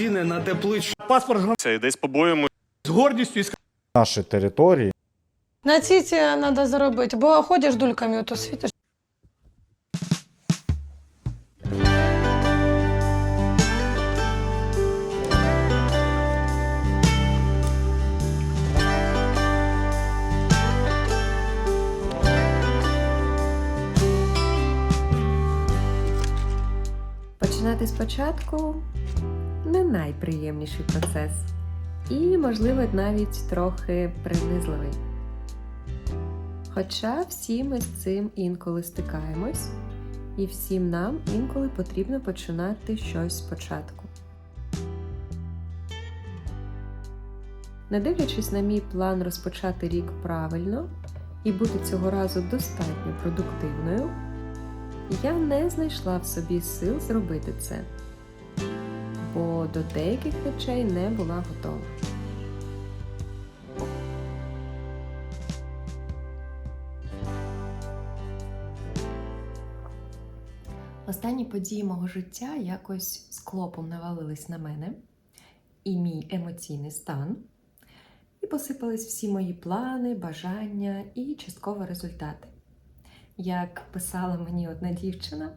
ціни на тепличну Паспорт і десь побоїмо з гордістю і з наші території. На ці треба заробити, бо ходиш дульками, то світиш. Починати спочатку не найприємніший процес, і, можливо, навіть трохи принизливий. Хоча всі ми з цим інколи стикаємось, і всім нам інколи потрібно починати щось спочатку. Не дивлячись на мій план розпочати рік правильно і бути цього разу достатньо продуктивною, я не знайшла в собі сил зробити це, до деяких речей не була готова. Останні події мого життя якось склопом навалились на мене і мій емоційний стан, і посипались всі мої плани, бажання і частково результати. Як писала мені одна дівчина,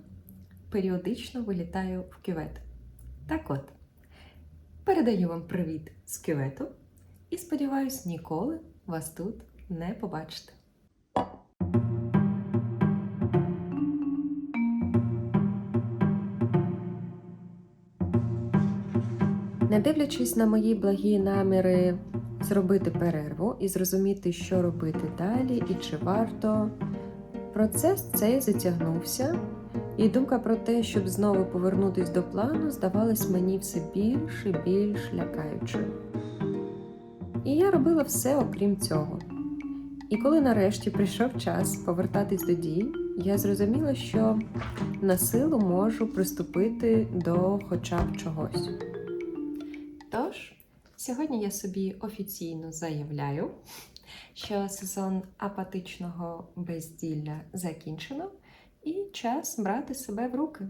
періодично вилітаю в кювет. Так от, передаю вам привіт з кювету і сподіваюсь, ніколи вас тут не побачити. Не дивлячись на мої благі наміри зробити перерву і зрозуміти, що робити далі і чи варто, процес цей затягнувся, і думка про те, щоб знову повернутись до плану, здавалась мені все більш і більш лякаючою. І я робила все окрім цього. І коли нарешті прийшов час повертатись до дій, я зрозуміла, що на силу можу приступити до хоча б чогось. Тож, сьогодні я собі офіційно заявляю, що сезон апатичного безділля закінчено, і час брати себе в руки.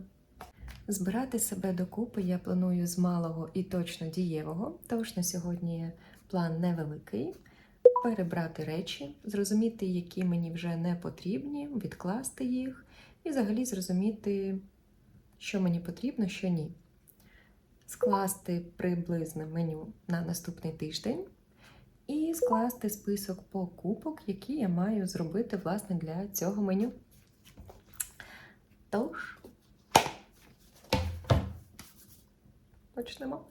Збирати себе докупи я планую з малого і точно дієвого, тож на сьогодні план невеликий. Перебрати речі, зрозуміти, які мені вже не потрібні, відкласти їх, і взагалі зрозуміти, що мені потрібно, що ні скласти приблизне меню на наступний тиждень і скласти список покупок, які я маю зробити власне для цього меню. Тож, почнемо.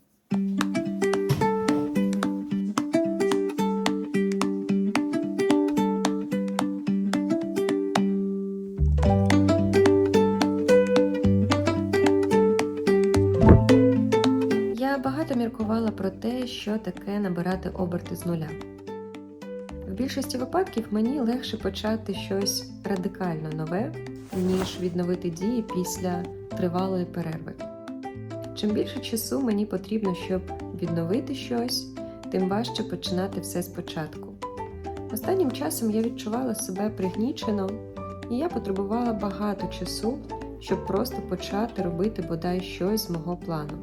Я багато міркувала про те, що таке набирати оберти з нуля. В більшості випадків мені легше почати щось радикально нове, ніж відновити дії після тривалої перерви. Чим більше часу мені потрібно, щоб відновити щось, тим важче починати все спочатку. Останнім часом я відчувала себе пригнічено, і я потребувала багато часу, щоб просто почати робити бодай щось з мого плану.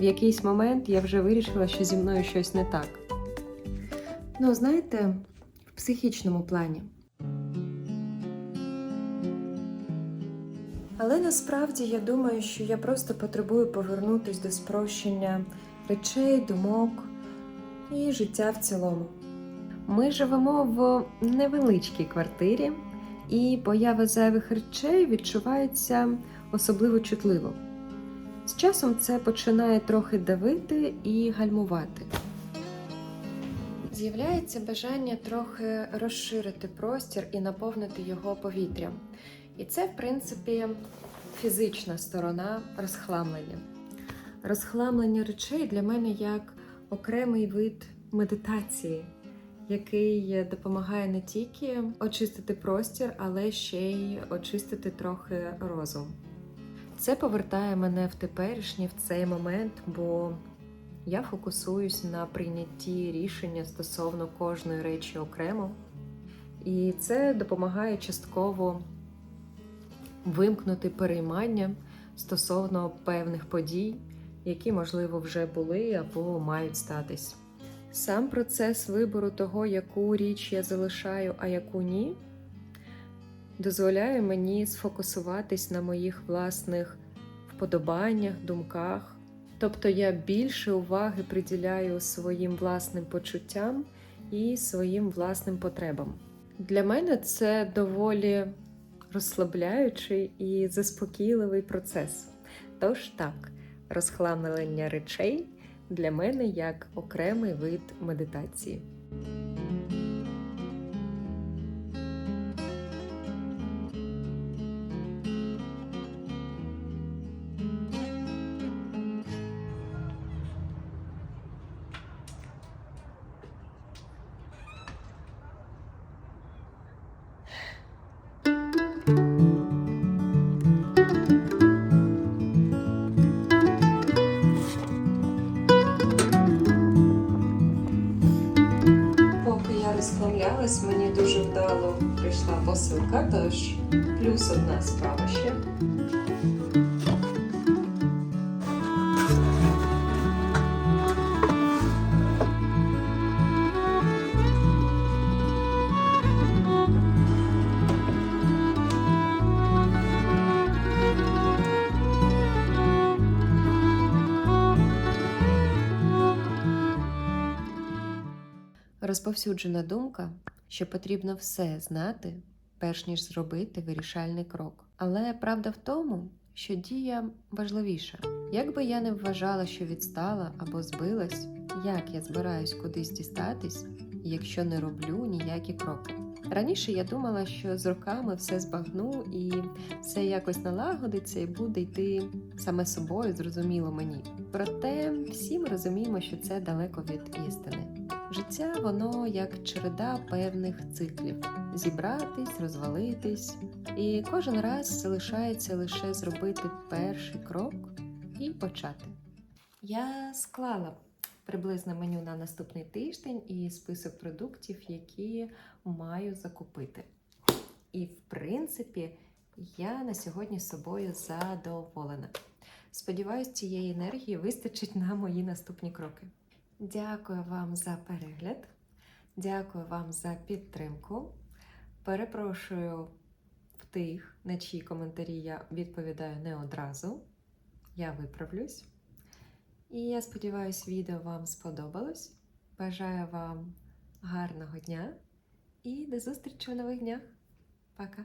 В якийсь момент я вже вирішила, що зі мною щось не так. Ну, знаєте, в психічному плані. Але насправді я думаю, що я просто потребую повернутися до спрощення речей, думок і життя в цілому. Ми живемо в невеличкій квартирі, і поява зайвих речей відчувається особливо чутливо. З часом це починає трохи давити і гальмувати. З'являється бажання трохи розширити простір і наповнити його повітрям. І це, в принципі, фізична сторона розхламлення. Розхламлення речей для мене як окремий вид медитації, який допомагає не тільки очистити простір, але ще й очистити трохи розум. Це повертає мене в теперішнє в цей момент, бо я фокусуюсь на прийнятті рішення стосовно кожної речі окремо, і це допомагає частково вимкнути переймання стосовно певних подій які, можливо, вже були або мають статись. Сам процес вибору того, яку річ я залишаю, а яку ні, дозволяє мені сфокусуватись на моїх власних вподобаннях, думках. Тобто я більше уваги приділяю своїм власним почуттям і своїм власним потребам. Для мене це доволі розслабляючий і заспокійливий процес. Тож так, розхламлення речей для мене як окремий вид медитації. Посилка, тож плюс одна справа ще. Розповсюджена думка, що потрібно все знати, перш ніж зробити вирішальний крок. Але правда в тому, що дія важливіша. Як би я не вважала, що відстала або збилась, як я збираюсь кудись дістатись, якщо не роблю ніякі кроки. Раніше я думала, що з роками все збагну і все якось налагодиться і буде йти саме собою, зрозуміло мені. Проте всі ми розуміємо, що це далеко від істини. Життя воно як череда певних циклів: зібратись, розвалитись, і кожен раз залишається лише зробити перший крок і почати. Я склала приблизне меню на наступний тиждень і список продуктів, які маю закупити. І, в принципі, я на сьогодні з собою задоволена. Сподіваюсь, цієї енергії вистачить на мої наступні кроки. Дякую вам за перегляд. Дякую вам за підтримку. Перепрошую в тих, на чиї коментарі я відповідаю не одразу. Я виправлюсь. І я сподіваюся, відео вам сподобалось. Бажаю вам гарного дня і до зустрічі у нових днях. Пока!